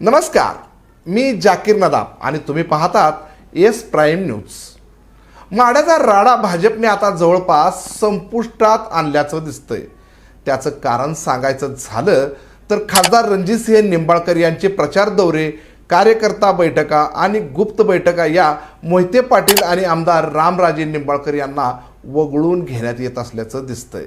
नमस्कार मी जाकीर नदाब आणि तुम्ही पाहतात एस प्राईम न्यूज. माड्याचा राडा भाजपने आता जवळपास संपुष्टात आणल्याचं दिसतंय. त्याचं कारण सांगायचं झालं तर खासदार रणजितसिंह निंबाळकर यांचे प्रचार दौरे कार्यकर्ता बैठका आणि गुप्त बैठका या मोहिते पाटील आणि आमदार रामराजे निंबाळकर यांना वगळून घेण्यात येत असल्याचं दिसतंय.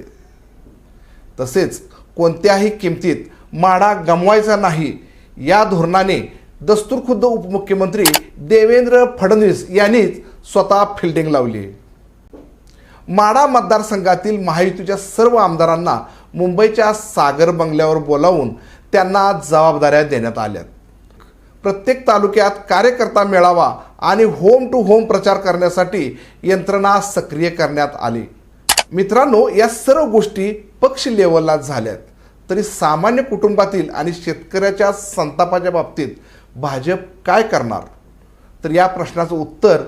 तसेच कोणत्याही किमतीत माडा गमवायचा नाही या धोरणाने दस्तूरखुद्द उपमुख्यमंत्री देवेंद्र फडणवीस यांनीच स्वतः फिल्डिंग लावली. माडा मतदारसंघातील महायुतीच्या सर्व आमदारांना मुंबईच्या सागर बंगल्यावर बोलावून त्यांना जबाबदाऱ्या देण्यात आल्यात. प्रत्येक तालुक्यात कार्यकर्ता मेळावा आणि होम टू होम प्रचार करण्यासाठी यंत्रणा सक्रिय करण्यात आली. मित्रांनो या सर्व गोष्टी पक्ष लेवलला झाल्यात. तरी सामान्य कुटुंबातील आणि शेतकऱ्याच्या संतापाच्या बाबतीत भाजप काय करणार? तर या प्रश्नाचं उत्तर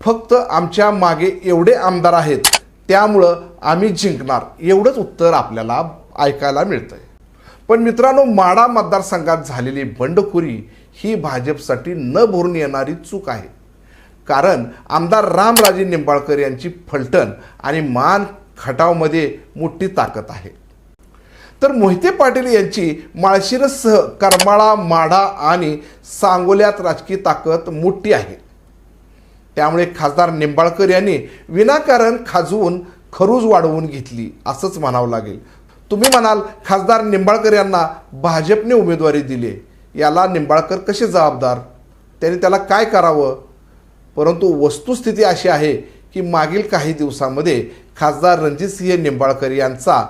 फक्त आमच्या मागे एवढे आमदार आहेत त्यामुळं आम्ही जिंकणार. एवढंच उत्तर आपल्याला ऐकायला मिळतं आहे पण मित्रांनो माडा मतदारसंघात झालेली बंडखोरी ही भाजपसाठी न भरून येणारी चूक आहे. कारण आमदार रामराजे निंबाळकर यांची फलटण आणि मान खटावमध्ये मोठी ताकद आहे. तर मोहिते पाटील यांची माळशिरससह करमाळा माढा आणि सांगोल्यात राजकीय ताकद मोठी आहे. त्यामुळे खासदार निंबाळकर यांनी विनाकारण खाजवून खरूज वाढवून घेतली असंच म्हणावं लागेल. तुम्ही म्हणाल खासदार निंबाळकर यांना भाजपने उमेदवारी दिली. याला निंबाळकर कसे जबाबदार? त्यांनी त्याला काय करावं? परंतु वस्तुस्थिती अशी आहे की मागील काही दिवसामध्ये खासदार रणजितसिंह निंबाळकर यांचा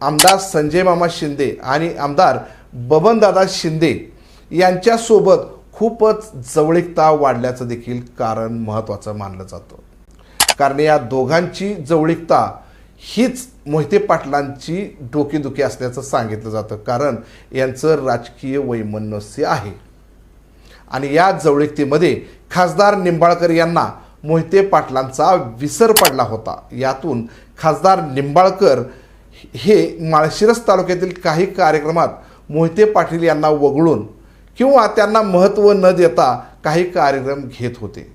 आमदार संजय मामा शिंदे आणि आमदार बबनदादा शिंदे यांच्यासोबत खूपच जवळीकता वाढल्याचं देखील कारण महत्त्वाचं मानलं जातं. कारण या दोघांची जवळीकता हीच मोहिते पाटलांची डोकेदुखी असल्याचं सांगितलं जातं. कारण यांचं राजकीय वैमनस्य आहे. आणि या जवळीकतेमध्ये खासदार निंबाळकर यांना मोहिते पाटलांचा विसर पडला होता. यातून खासदार निंबाळकर हे माळशिरस तालुक्यातील काही कार्यक्रमात मोहिते पाटील यांना वगळून किंवा त्यांना महत्त्व न देता काही कार्यक्रम घेत होते.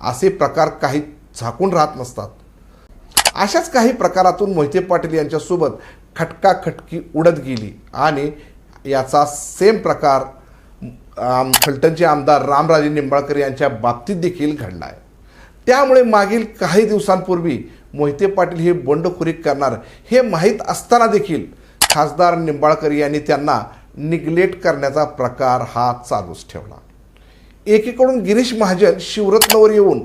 असे प्रकार काही झाकून राहत नसतात. अशाच काही प्रकारातून मोहिते पाटील यांच्यासोबत खटकाखटकी उडत गेली आणि याचा सेम प्रकार आम फलटणचे आमदार रामराजे निंबाळकर यांच्या बाबतीत देखील घडला आहे त्यामुळे मागील काही दिवसांपूर्वी मोहिते पाटील हे बंडखोरी करणार हे माहीत असताना देखील खासदार निंबाळकर यांनी त्यांना निग्लेक्ट करण्याचा प्रकार हा चालूच ठेवला. एकीकडून गिरीश महाजन शिवरत्नवर येऊन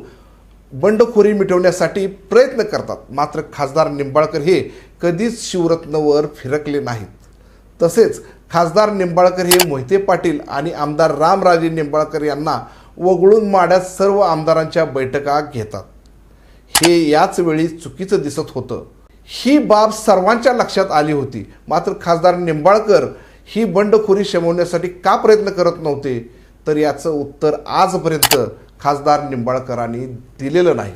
बंडखोरी मिटवण्यासाठी प्रयत्न करतात. मात्र खासदार निंबाळकर हे कधीच शिवरत्नवर फिरकले नाहीत. तसेच खासदार निंबाळकर हे मोहिते पाटील आणि आमदार रामराजे निंबाळकर यांना वगळून माड्यात सर्व आमदारांच्या बैठका घेतात. हे याच वेळी चुकीचं दिसत होतं. ही बाब सर्वांच्या लक्षात आली होती. मात्र खासदार निंबाळकर ही बंडखोरी शमवण्यासाठी का प्रयत्न करत नव्हते? तर याचं उत्तर आजपर्यंत खासदार निंबाळकरांनी दिलेलं नाही.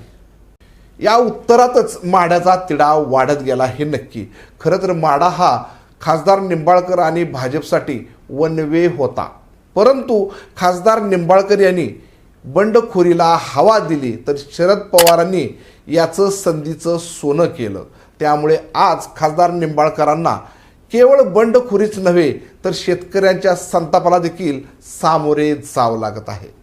या उत्तरातच माड्याचा तिढा वाढत गेला हे नक्की. खरं तर माडा हा खासदार निंबाळकर आणि भाजपसाठी वन वे होता. परंतु खासदार निंबाळकर यांनी बंडखोरीला हवा दिली तर शरद पवारांनी याचं संधीचं सोनं केलं. त्यामुळे आज खासदार निंबाळकरांना केवळ बंडखोरीच नव्हे तर शेतकऱ्यांच्या संतापाला देखील सामोरे जावं लागत आहे.